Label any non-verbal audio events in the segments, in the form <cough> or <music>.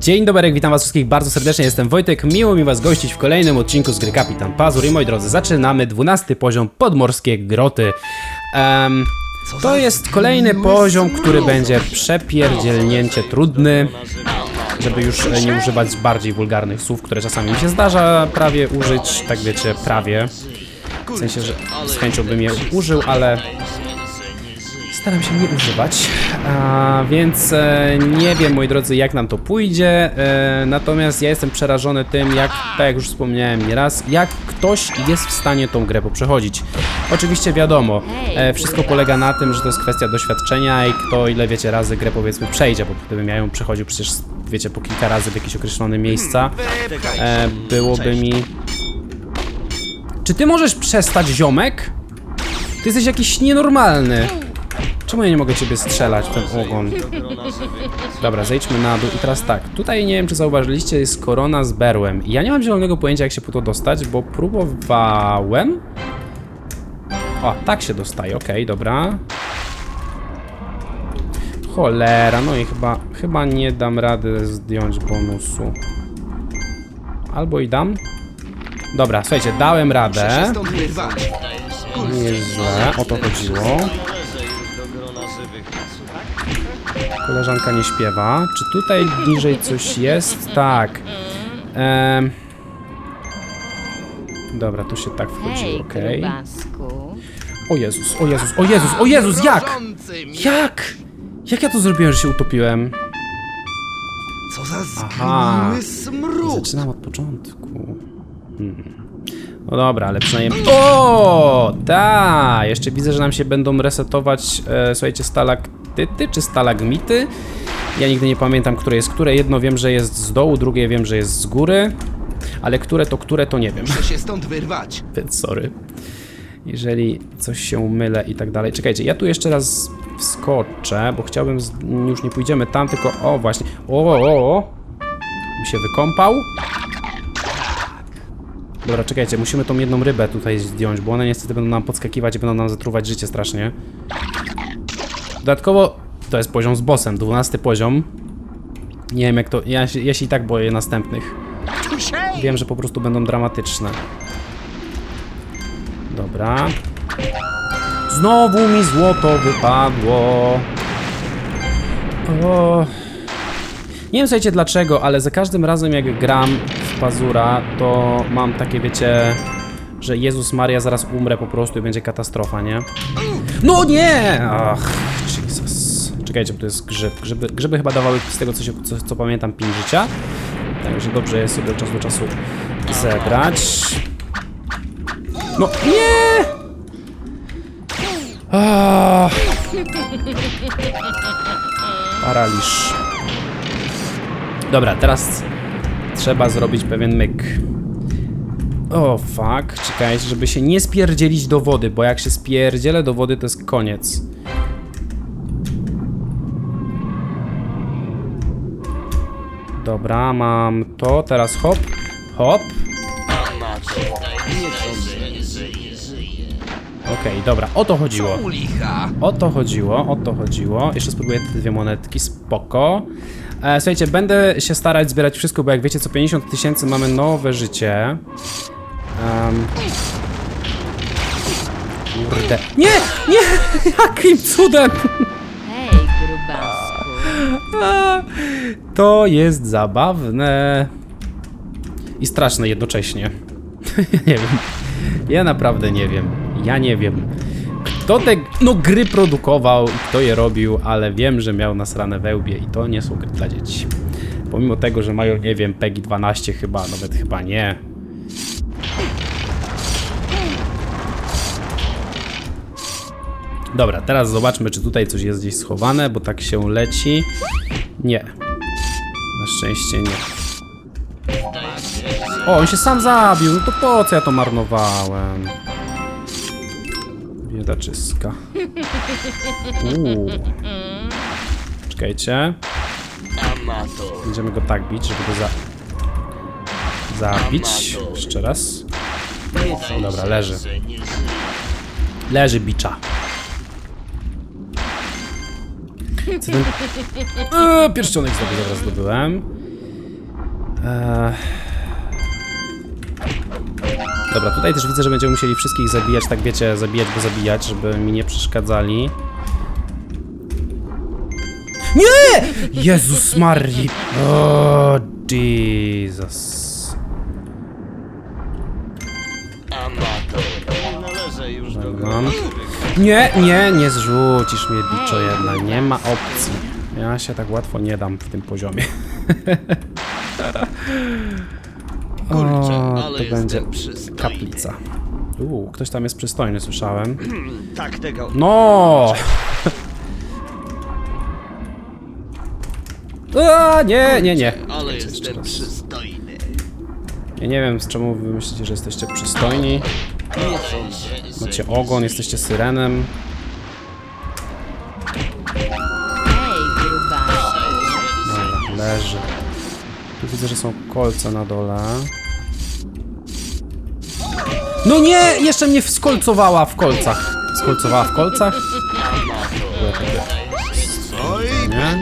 Dzień dobry, witam was wszystkich bardzo serdecznie, jestem Wojtek, miło mi was gościć w kolejnym odcinku z gry Kapitan Pazur i moi drodzy, zaczynamy 12 poziom Podmorskie Groty. Em, to jest kolejny poziom, który będzie przepierdzielnięcie trudny, żeby już e, nie używać bardziej wulgarnych słów, które czasami mi się zdarza prawie użyć, tak wiecie, prawie. W sensie, że z chęcią bym je użył, ale Staram się nie używać, a, więc e, nie wiem, moi drodzy, jak nam to pójdzie. E, natomiast ja jestem przerażony tym, jak, tak jak już wspomniałem nieraz, jak ktoś jest w stanie tą grę poprzechodzić. Oczywiście wiadomo, e, wszystko polega na tym, że to jest kwestia doświadczenia i kto ile wiecie razy grę powiedzmy przejdzie, bo gdybym ja ją przechodził przecież wiecie po kilka razy w jakieś określone miejsca, e, byłoby mi. Czy ty możesz przestać, ziomek? Ty jesteś jakiś nienormalny. Czemu ja nie mogę ciebie strzelać w ten ogon? Dobra, zejdźmy na dół i teraz tak, tutaj nie wiem czy zauważyliście, jest korona z berłem. I ja nie mam zielonego pojęcia jak się po to dostać, bo próbowałem... O, tak się dostaje, okej, dobra. Cholera, no i chyba, chyba nie dam rady zdjąć bonusu. Albo i dam? Dobra, słuchajcie, dałem radę. stąd wyrwać. Nie jest źle, o to chodziło. Koleżanka nie śpiewa. Czy tutaj bliżej coś jest? Tak. Em. Dobra, tu się tak wchodzi, okej. O Jezus, o Jezus, o Jezus, o Jezus, jak? Jak? Jak ja to zrobiłem, że się utopiłem? Co za Aha. zgniły smród. Zaczynam od początku. Hmm. No dobra, ale przynajmniej... O, ta! Jeszcze widzę, że nam się będą resetować, e, słuchajcie, stalaktyty czy stalagmity. Ja nigdy nie pamiętam, które jest które. Jedno wiem, że jest z dołu, drugie wiem, że jest z góry. Ale które to które, to nie wiem. Muszę się stąd wyrwać. <laughs> Więc sorry. Jeżeli coś się mylę i tak dalej. Czekajcie, ja tu jeszcze raz wskoczę, bo chciałbym. Z... Już nie pójdziemy tam, tylko. O, właśnie. O, o, o. Mi się wykąpał. Dobra, czekajcie, musimy tą jedną rybę tutaj zdjąć, bo one niestety będą nam podskakiwać i będą nam zatruwać życie strasznie. Dodatkowo to jest poziom z bossem, 12 poziom. Nie wiem jak to. Ja, się- ja się i tak boję następnych. Wiem, że po prostu będą dramatyczne. Dobra. Znowu mi złoto wypadło. O. Nie wiem, słuchajcie, dlaczego, ale za każdym razem jak gram w Pazura, to mam takie, wiecie, że Jezus Maria, zaraz umrę po prostu i będzie katastrofa, nie? No nie! Ach. Czekajcie, bo to jest grzyb. Grzyby, grzyby chyba dawały, z tego co, się, co, co pamiętam, 5 życia. Także dobrze jest sobie od czasu do czasu zebrać. No nie! Ah. Paraliż. Dobra, teraz trzeba zrobić pewien myk. O, fuck. Czekajcie, żeby się nie spierdzielić do wody, bo jak się spierdzielę do wody, to jest koniec. Dobra, mam to, teraz hop, hop. Okej, dobra, o to chodziło. O to chodziło, o to chodziło. Jeszcze spróbuję te dwie monetki, spoko. E, słuchajcie, będę się starać zbierać wszystko, bo jak wiecie, co 50 tysięcy mamy nowe życie. Um. Kurde. Nie! Nie! <laughs> Jakim cudem! To jest zabawne. I straszne jednocześnie. <laughs> nie wiem. Ja naprawdę nie wiem. Ja nie wiem. Kto te no, gry produkował i kto je robił, ale wiem, że miał nasrane wełbie i to nie są gry dla dzieci. Pomimo tego, że mają, nie wiem, PEGI 12 chyba, nawet chyba nie. Dobra, teraz zobaczmy, czy tutaj coś jest gdzieś schowane, bo tak się leci. Nie. Na szczęście nie. O, on się sam zabił. No to po co ja to marnowałem? Biedaczyska. Uuu. Czekajcie. Będziemy go tak bić, żeby go za... Zabić. Jeszcze raz. Dobra, leży. Leży bicza. Co ten... Eee, pierścionek znowu zaraz zdobyłem. Eee... Dobra, tutaj też widzę, że będziemy musieli wszystkich zabijać, tak wiecie, zabijać, bo zabijać, żeby mi nie przeszkadzali. Nie! Jezus Marii! O, Jesus. Nie należę już do Mam. Nie, nie, nie zrzucisz mnie, biczo jedna. Nie ma opcji. Ja się tak łatwo nie dam w tym poziomie. <laughs> Kurczę, O, ale to będzie kaplica. Uuu, ktoś tam jest przystojny, słyszałem. <clears throat> Tak tego... No! <laughs> A, nie, nie, nie. Ale jestem przystojny. Ja nie wiem, z czemu wy myślicie, że jesteście przystojni. Macie ogon, jesteście syrenem. Dobra, leży. Tu widzę, że są kolce na dole. No nie! Jeszcze mnie skolcowała w kolcach. Skolcowała w kolcach? Oj,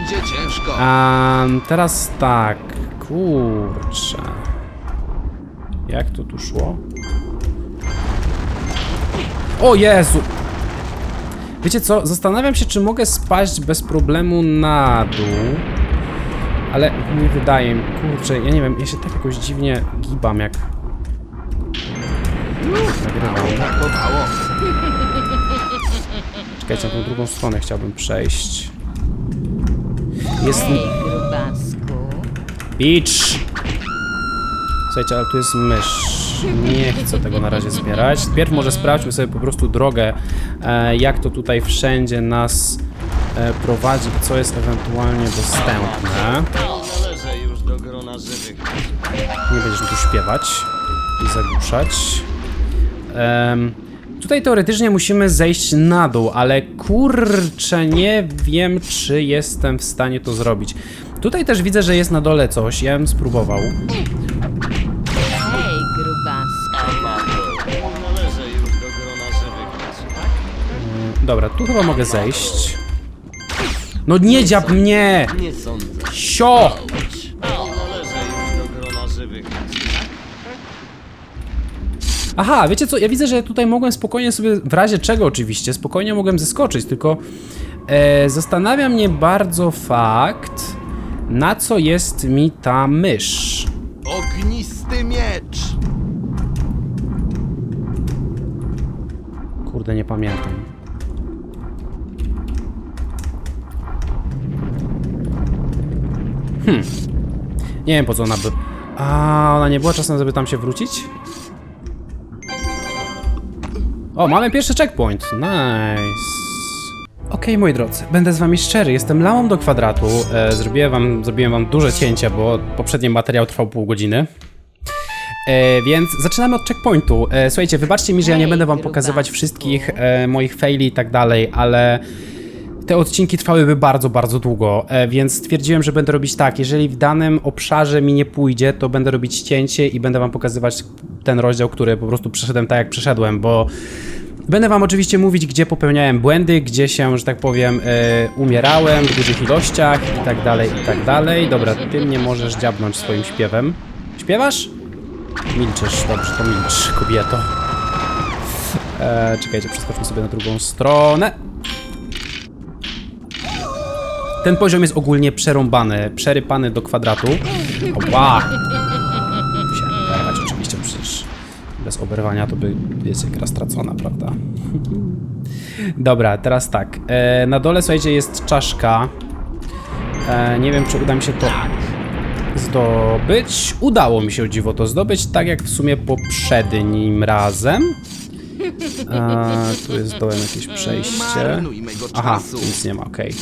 ciężko. Um, teraz tak. Kurczę. Jak to tu szło? O Jezu! Wiecie co? Zastanawiam się, czy mogę spaść bez problemu na dół. Ale nie wydaje mi. Kurczę, ja nie wiem, ja się tak jakoś dziwnie gibam, jak. Nagrywam. Czekajcie, na tą drugą stronę chciałbym przejść. Jest. Hej, grubasku. Beach! Słuchajcie, ale tu jest mysz. Nie chcę tego na razie zbierać. Pierw może sprawdźmy sobie po prostu drogę, e, jak to tutaj wszędzie nas e, prowadzi, co jest ewentualnie dostępne. Nie będziesz mi tu śpiewać i zagłuszać. Em, tutaj teoretycznie musimy zejść na dół, ale kurczę, nie wiem, czy jestem w stanie to zrobić. Tutaj też widzę, że jest na dole coś. Ja bym spróbował. Dobra, tu chyba mogę zejść. No nie dziab mnie! Nie sądzę. Sio! Należę już do grona żywych. Aha, wiecie co, ja widzę, że tutaj mogłem spokojnie sobie, w razie czego oczywiście, spokojnie mogłem zeskoczyć, tylko e, zastanawia mnie bardzo fakt, na co jest mi ta mysz. Ognisty miecz. Kurde, nie pamiętam. Hmm. Nie wiem po co ona by... A, ona nie była czasem, żeby tam się wrócić? O, mamy pierwszy checkpoint. Nice. Okej, moi drodzy, będę z wami szczery, jestem lamą do kwadratu. E, zrobiłem, wam, zrobiłem wam duże cięcie, bo poprzedni materiał trwał pół godziny. E, więc zaczynamy od checkpointu. E, słuchajcie, wybaczcie mi, że ja nie będę wam pokazywać wszystkich e, moich faili i tak dalej, ale te odcinki trwałyby bardzo, bardzo długo, e, więc stwierdziłem, że będę robić tak. Jeżeli w danym obszarze mi nie pójdzie, to będę robić cięcie i będę wam pokazywać ten rozdział, który po prostu przeszedłem tak, jak przeszedłem, bo Będę wam oczywiście mówić, gdzie popełniałem błędy, gdzie się, że tak powiem, e, umierałem w dużych ilościach i tak dalej, i tak dalej. Dobra, ty mnie możesz dziabnąć swoim śpiewem. Śpiewasz? Milczysz, dobrze, to milcz, kobieto. E, czekajcie, przeskoczmy sobie na drugą stronę. Ten poziom jest ogólnie przerąbany, przerypany do kwadratu. Oła! Musiałem oberwać oczywiście, przecież bez oberwania to by, wiecie, gra stracona, prawda? Dobra, teraz tak. E, na dole, słuchajcie, jest czaszka. E, nie wiem, czy uda mi się to zdobyć. Udało mi się o dziwo to zdobyć, tak jak w sumie poprzednim razem. E, tu jest dołem jakieś przejście. Aha, nic nie ma, okej.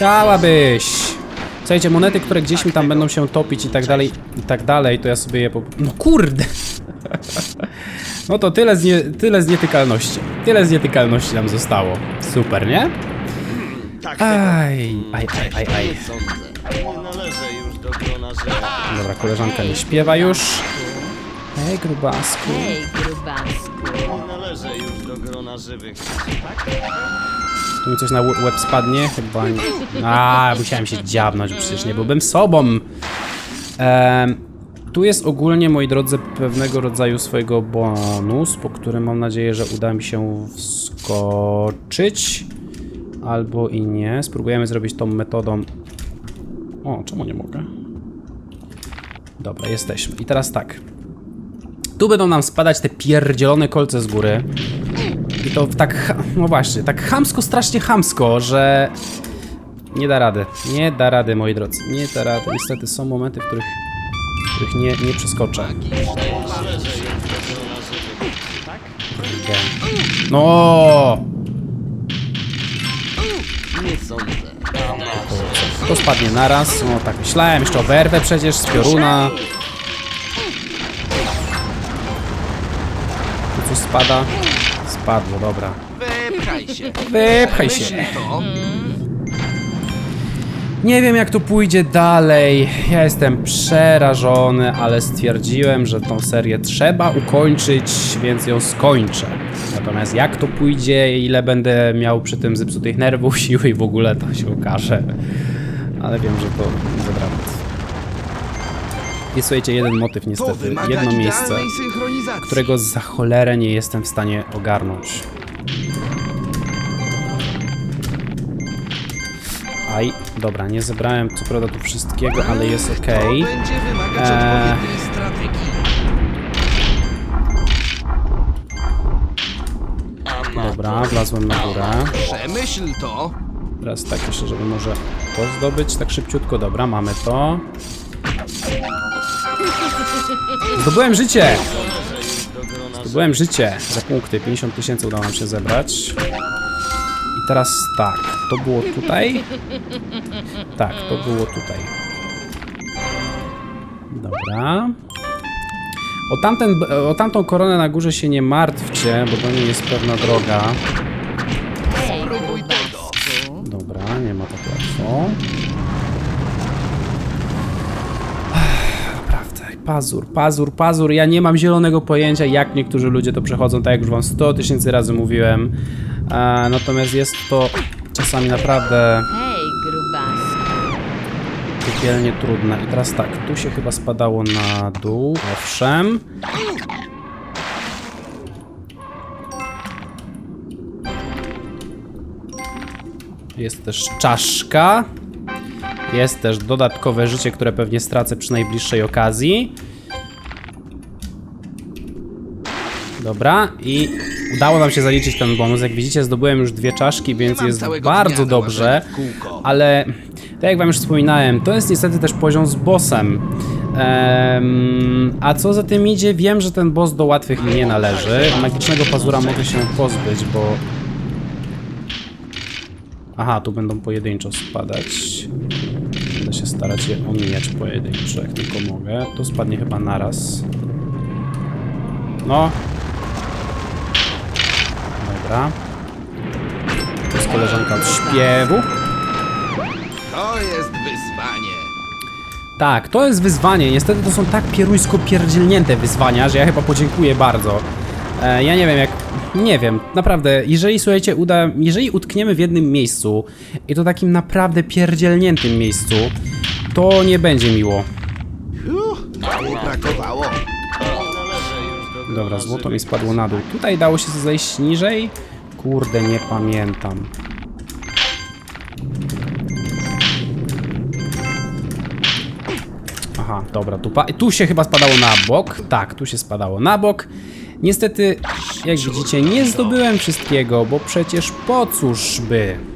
Chciałabyś! Słuchajcie, monety, które gdzieś mi tam będą się topić i tak dalej, i tak dalej, to ja sobie je po... No kurde! <laughs> No to tyle z, nie, tyle z nietykalności. Tyle z nietykalności nam zostało. Super, nie? Tak. Aj, aj, aj, aj, aj. Nie sądzę. Nie należę już do grona żywych. Dobra, koleżanka nie śpiewa już. Hej, grubasku. Hej, grubasku. Nie należę już do grona żywych. Tu mi coś na łeb spadnie? Chyba nie. A, musiałem się dziabnąć, przecież nie byłbym sobą. Em, tu jest ogólnie, moi drodzy, pewnego rodzaju swojego bonus, po którym mam nadzieję, że uda mi się wskoczyć. Albo i nie. Spróbujemy zrobić tą metodą. O, czemu nie mogę? Dobra, jesteśmy. I teraz tak. Tu będą nam spadać te pierdzielone kolce z góry. I to tak, no właśnie, tak chamsko, strasznie chamsko, że nie da rady. Nie da rady, moi drodzy. Nie da rady. Niestety są momenty, w których, w których nie, nie przeskoczę. No! Nie sądzę. To spadnie naraz. No tak myślałem, jeszcze oberwę przecież z pioruna. Tu coś spada? Spadło, dobra. Wypchaj się. Wypchaj się. Myśl to. Nie wiem jak to pójdzie dalej. Ja jestem przerażony, ale stwierdziłem, że tą serię trzeba ukończyć, więc ją skończę. Natomiast jak to pójdzie, ile będę miał przy tym zepsutych nerwów, <laughs> siły i w ogóle to się okaże. Ale wiem, że to. Jest słuchajcie, jeden motyw niestety, jedno miejsce, którego za cholerę nie jestem w stanie ogarnąć. Aj, dobra, nie zebrałem co prawda tu wszystkiego, ale jest ok. Eee. Dobra, wlazłem na górę. Przemyśl to. Teraz tak jeszcze, żeby może to zdobyć tak szybciutko. Dobra, mamy to. Zdobyłem życie! Zdobyłem życie za punkty. 50 tysięcy udało nam się zebrać. I teraz tak, to było tutaj. Tak, to było tutaj. Dobra. O, tamten, o tamtą koronę na górze się nie martwcie, bo do niej jest pewna droga. Dobra, nie ma tak łatwo. Pazur, pazur, pazur. Ja nie mam zielonego pojęcia, jak niektórzy ludzie to przechodzą, tak jak już wam 100 tysięcy razy mówiłem. E, natomiast jest to czasami naprawdę Hej, piekielnie trudne. I teraz tak, tu się chyba spadało na dół, owszem. Jest też czaszka. Jest też dodatkowe życie, które pewnie stracę przy najbliższej okazji. Dobra, i udało nam się zaliczyć ten bonus. Jak widzicie, zdobyłem już dwie czaszki, więc jest bardzo dobrze. Ale tak jak wam już wspominałem, to jest niestety też poziom z bossem. Em, a co za tym idzie, wiem, że ten boss do łatwych mi nie należy. Magicznego pazura mogę się pozbyć, bo... Aha, tu będą pojedynczo spadać. Się starać je omijać pojedynczo, jak tylko mogę. To spadnie chyba naraz. No. Dobra. To jest koleżanka od śpiewu. To jest wyzwanie. Tak, to jest wyzwanie. Niestety to są tak pieruńsko pierdzielnięte wyzwania, że ja chyba podziękuję bardzo. E, ja nie wiem jak... Nie wiem, naprawdę, jeżeli słuchajcie, uda... Jeżeli utkniemy w jednym miejscu i to takim naprawdę pierdzielniętym miejscu, to nie będzie miło. Mało brakowało. Dobra, złoto mi spadło na dół. Tutaj dało się zejść niżej? Kurde, nie pamiętam. Aha, dobra, tu, tu się chyba spadało na bok. Tak, tu się spadało na bok. Niestety, jak widzicie, nie zdobyłem wszystkiego, bo przecież po cóż by.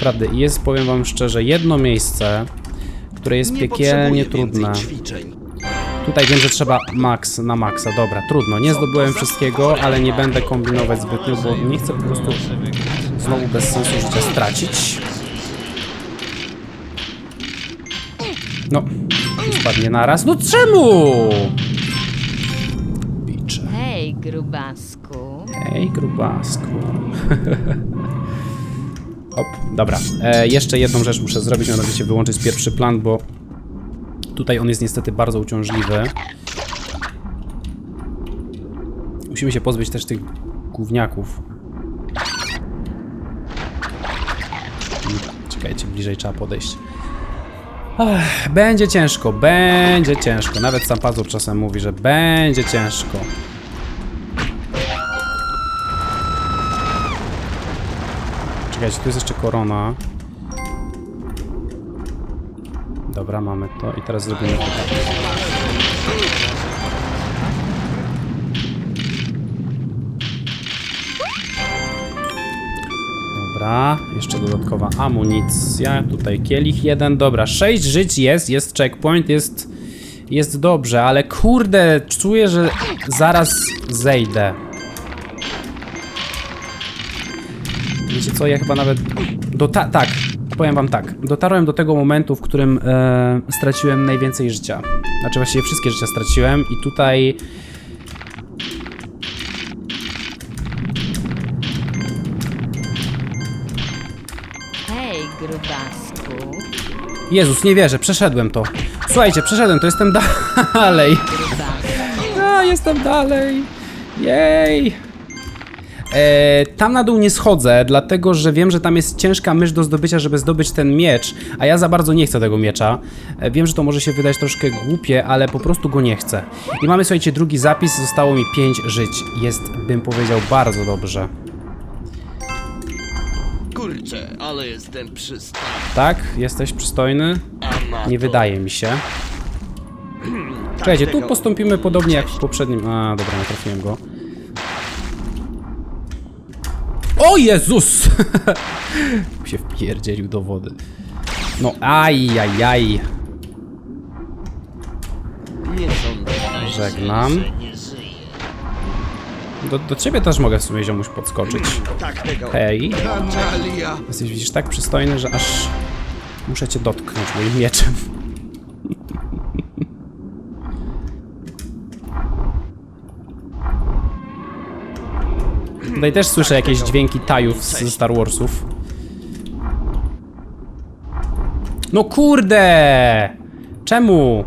Naprawdę, jest, powiem wam szczerze, jedno miejsce, które jest Nie piekielnie trudne. Tutaj wiem, że trzeba max na maksa. Dobra, trudno. Nie zdobyłem wszystkiego, ale nie będę kombinować zbytnio, bo nie chcę po prostu znowu bez sensu życia stracić. No, spadnie naraz. No czemu? Bicze. Hej, grubasku. Ej, grubasku. <laughs> Hop, dobra. E, jeszcze jedną rzecz muszę zrobić, mianowicie wyłączyć pierwszy plan, bo Tutaj on jest niestety bardzo uciążliwy. Musimy się pozbyć też tych gówniaków. Czekajcie, bliżej trzeba podejść. Ech, będzie ciężko, będzie ciężko. Nawet sam Pazur czasem mówi, że będzie ciężko. Czekajcie, tu jest jeszcze korona. Dobra, mamy to i teraz zrobimy to. Dobra, jeszcze dodatkowa amunicja. Tutaj kielich jeden. Dobra, 6 żyć jest, jest checkpoint, jest, jest dobrze, ale kurde, czuję, że zaraz zejdę. Wiecie co, ja chyba nawet... Dota tak, powiem wam tak. Dotarłem do tego momentu, w którym e, straciłem najwięcej życia. Znaczy właściwie wszystkie życia straciłem i tutaj... Hej, grubasku. Jezus, nie wierzę, przeszedłem to. Słuchajcie, przeszedłem to, jestem <laughs> dalej. A, jestem dalej. Jej. E, tam na dół nie schodzę, dlatego że wiem, że tam jest ciężka mysz do zdobycia, żeby zdobyć ten miecz, a ja za bardzo nie chcę tego miecza. E, wiem, że to może się wydać troszkę głupie, ale po prostu go nie chcę. I mamy, słuchajcie, drugi zapis, zostało mi 5 żyć. Jest, bym powiedział, bardzo dobrze. Kurczę, ale jestem przystojny. Tak? Jesteś przystojny? Nie wydaje mi się. Czekajcie, tu postąpimy podobnie jak w poprzednim... A, dobra, nie trafiłem go. O Jezus! <laughs> się wpierdzielił do wody. No, aj, aj, aj. Nie sądzę, Żegnam. Do, do ciebie też mogę w sumie ziomuś podskoczyć. Tak tego. Hej. Jesteś widzisz tak przystojny, że aż muszę cię dotknąć moim mieczem. Tutaj też słyszę jakieś dźwięki tajów z- ze Star Warsów. No kurde! Czemu?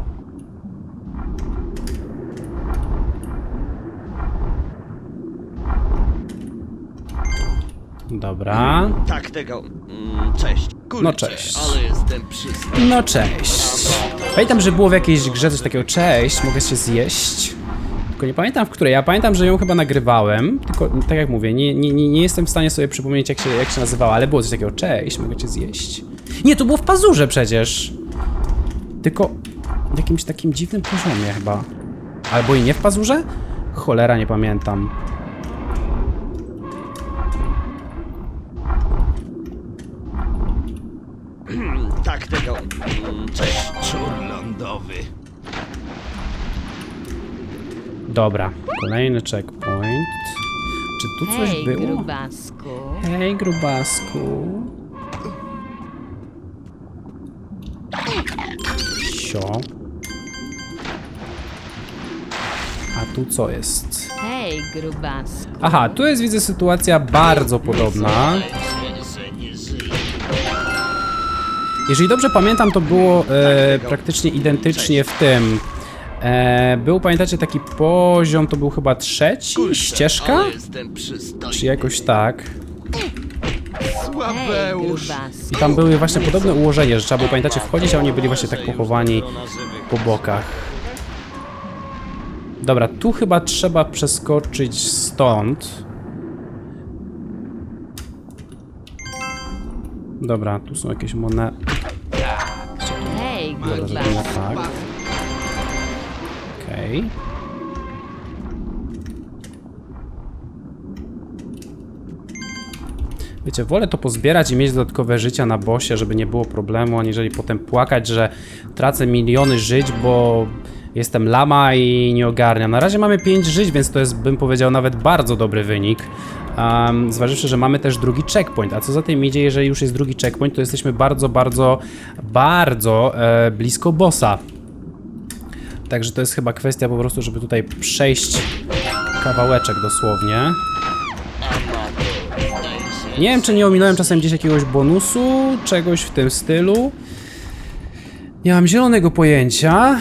Dobra. Tak tego. Mm, cześć. Kurczę, No cześć. ale jestem przystojny. No cześć. Pamiętam, że było w jakiejś grze coś takiego, cześć, mogę się zjeść. Tylko nie pamiętam w której. Ja pamiętam, że ją chyba nagrywałem. Tylko tak jak mówię, nie, nie, nie, jestem w stanie sobie przypomnieć jak się, jak się nazywała, ale było coś takiego, cześć, mogę cię zjeść. Nie, to było w pazurze przecież. Tylko w jakimś takim dziwnym poziomie chyba. Albo i nie w pazurze? Cholera, nie pamiętam. Dobra, kolejny checkpoint. Czy tu coś Hej, było? grubasku. Hej, grubasku. Sio. A tu co jest? Hej, grubasku. Aha, tu jest widzę sytuacja bardzo podobna. Jeżeli dobrze pamiętam, to było e, praktycznie identycznie w tym. E, był, pamiętacie, taki poziom, to był chyba trzeci? Kurczę, Ścieżka? Czy jakoś tak? Słabeusz. I tam były właśnie podobne ułożenie, że trzeba było, pamiętacie, wchodzić, a oni byli właśnie tak pochowani po bokach. Dobra, tu chyba trzeba przeskoczyć stąd. Dobra, tu są jakieś monety. Hej, Dobra, zrobimy tak. Okej. Wiecie, wolę to pozbierać i mieć dodatkowe życia na bosie, żeby nie było problemu, aniżeli potem płakać, że tracę miliony żyć, bo jestem lama i nie ogarniam. Na razie mamy 5 żyć, więc to jest, bym powiedział, nawet bardzo dobry wynik. Um, zważywszy, że mamy też drugi checkpoint. A co za tym idzie, jeżeli już jest drugi checkpoint, to jesteśmy bardzo, bardzo, bardzo e, blisko bossa. Także to jest chyba kwestia po prostu, żeby tutaj przejść kawałeczek dosłownie. Nie wiem, czy nie ominąłem czasem gdzieś jakiegoś bonusu, czegoś w tym stylu. Nie mam zielonego pojęcia.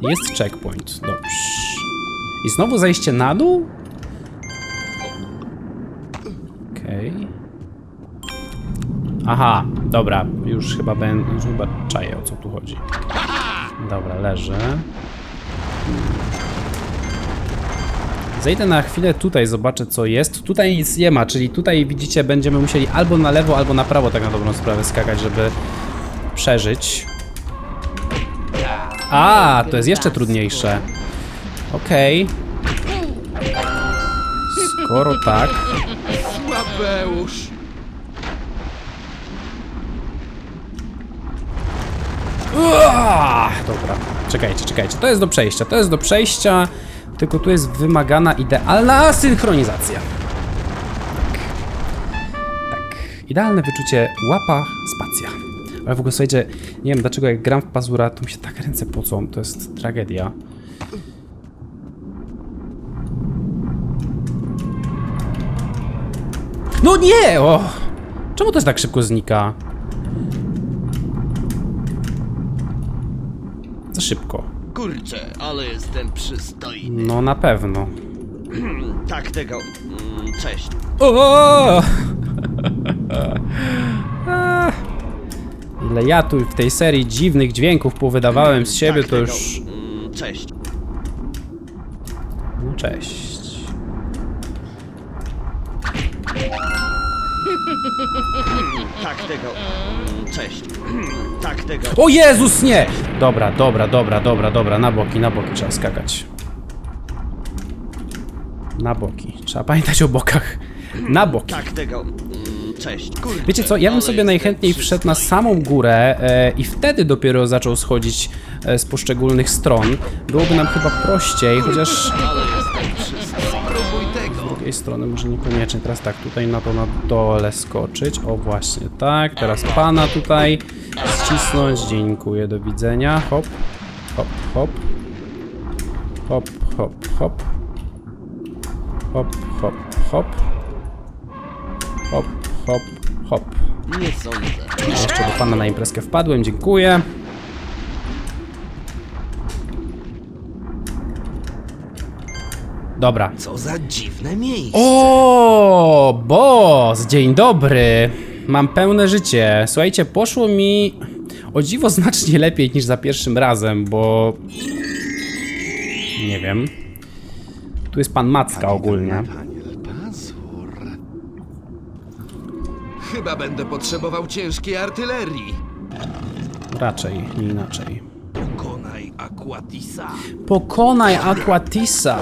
Jest checkpoint, dobrze. I znowu zejście na dół? Okej. Aha, dobra, już chyba będę, już chyba czaję o co tu chodzi. Dobra, leżę. Zejdę na chwilę tutaj, zobaczę co jest. Tutaj nic nie ma, czyli tutaj widzicie, będziemy musieli albo na lewo, albo na prawo tak na dobrą sprawę skakać, żeby przeżyć. A, to jest jeszcze trudniejsze. Okej. Skoro tak. Słabeusz. Uaa! Dobra, czekajcie, czekajcie. To jest do przejścia, to jest do przejścia, tylko tu jest wymagana idealna synchronizacja. Tak. Tak. Idealne wyczucie łapa, spacja. Ale w ogóle słuchajcie, nie wiem dlaczego jak gram w pazura, to mi się tak ręce pocą, to jest tragedia. No nie! O! Czemu to tak szybko znika? Szybko. Kurczę, ale jestem przystojny. No na pewno. <clears throat> Tak tego. mm, Cześć. O! A. <laughs> Ile ja tu w tej serii dziwnych dźwięków powydawałem z siebie, tak to tego. już... mm, Cześć. No cześć. <laughs> Tak tego. Cześć. Tak tego. O Jezus, nie! Dobra, dobra, dobra, dobra, dobra, na boki, na boki trzeba skakać. Na boki. Trzeba pamiętać o bokach. Na boki. Tak tego. mm, Cześć. Kurczę, Wiecie co, ja bym sobie najchętniej wszedł na samą górę e, i wtedy dopiero zaczął schodzić e, z poszczególnych stron. Byłoby nam chyba prościej, chociaż drugiej strony może niekoniecznie. Teraz tak, tutaj na to na dole skoczyć. O właśnie, tak. Teraz pana tutaj ścisnąć. Dziękuję, do widzenia. Hop, hop, hop. Hop, hop, hop. Hop, hop, hop. Hop, hop, hop. Nie sądzę. Jeszcze do pana na imprezkę wpadłem, dziękuję. Dobra. Co za dziwne miejsce. O, boss, dzień dobry. Mam pełne życie. Słuchajcie, poszło mi o dziwo znacznie lepiej niż za pierwszym razem, bo... Nie wiem. Tu jest pan Macka ogólnie. Daniel Pazur. Chyba będę potrzebował ciężkiej artylerii. Raczej, nie inaczej. Pokonaj Aquatisa. Pokonaj Aquatisa.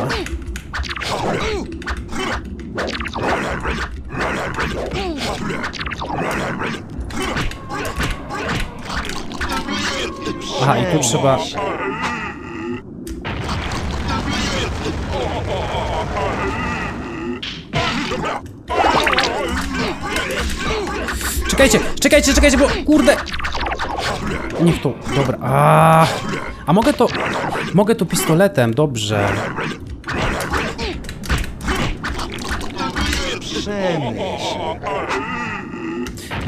Aha, i tu trzeba... Czekajcie, czekajcie, czekajcie, bo kurde... Niech to, dobra, a, a mogę to, mogę to pistoletem, dobrze.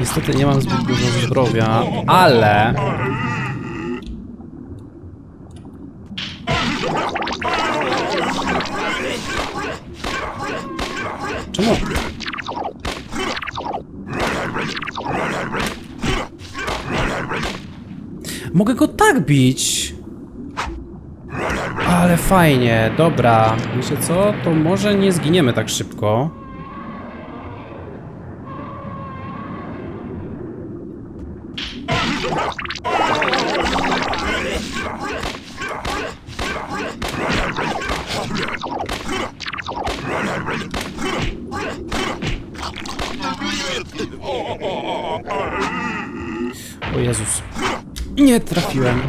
Niestety nie mam zbyt dużo zdrowia, ale... Czemu? Mogę go tak bić. Ale fajnie, dobra. Wiecie co? To może nie zginiemy tak szybko. Nie trafiłem.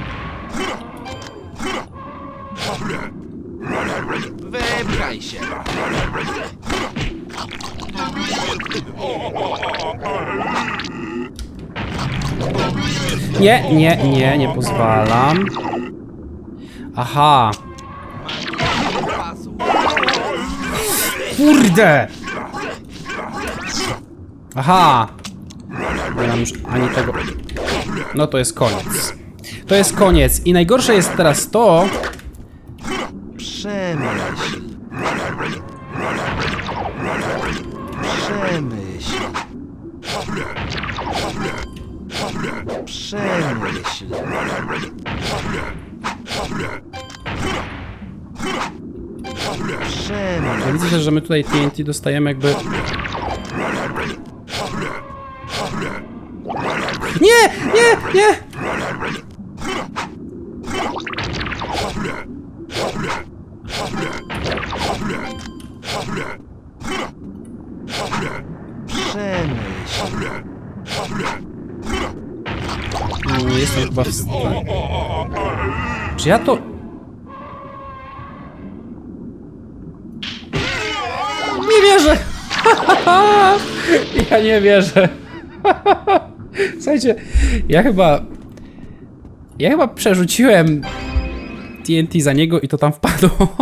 Wybraj się. Nie, nie, nie, nie pozwalam. Aha. Kurde! Aha! Nie mam już ani tego. No to jest koniec. To jest koniec. I najgorsze jest teraz to... Przemyśl. Przemyśl. Przemyśl. Przemyśl. Ja widzę że my tutaj TNT dostajemy jakby... Nie! Nie! Nie! Przemyśl. Jestem chyba w stanie. Czy ja to... Nie wierzę! <laughs> Ja nie wierzę. <laughs> Słuchajcie, ja chyba... Ja chyba przerzuciłem TNT za niego i to tam wpadło. <laughs>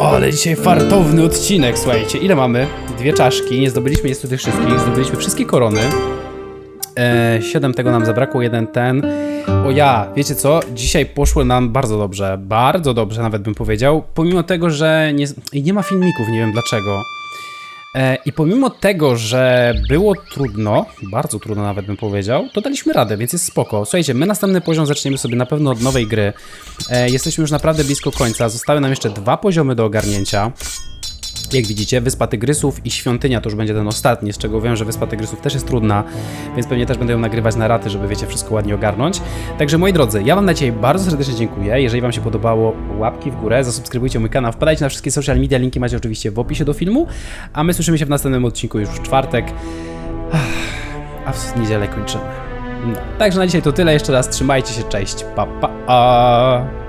Ale dzisiaj fartowny odcinek, słuchajcie. Ile mamy? Dwie czaszki, nie zdobyliśmy niestety wszystkich, zdobyliśmy wszystkie korony. E, 7 tego nam zabrakło, jeden ten. O ja, wiecie co? Dzisiaj poszło nam bardzo dobrze. Bardzo dobrze nawet bym powiedział. Pomimo tego, że nie, nie ma filmików, nie wiem dlaczego. E, I pomimo tego, że było trudno, bardzo trudno nawet bym powiedział, to daliśmy radę, więc jest spoko. Słuchajcie, my następny poziom zaczniemy sobie na pewno od nowej gry. E, jesteśmy już naprawdę blisko końca. Zostały nam jeszcze dwa poziomy do ogarnięcia. Jak widzicie, Wyspa Tygrysów i Świątynia to już będzie ten ostatni, z czego wiem, że Wyspa Tygrysów też jest trudna, więc pewnie też będę ją nagrywać na raty, żeby wiecie, wszystko ładnie ogarnąć. Także moi drodzy, ja wam na dzisiaj bardzo serdecznie dziękuję. Jeżeli wam się podobało, łapki w górę, zasubskrybujcie mój kanał, wpadajcie na wszystkie social media, linki macie oczywiście w opisie do filmu, a my słyszymy się w następnym odcinku już w czwartek, a w niedzielę kończymy. No, także na dzisiaj to tyle, jeszcze raz trzymajcie się, cześć, pa pa. pa.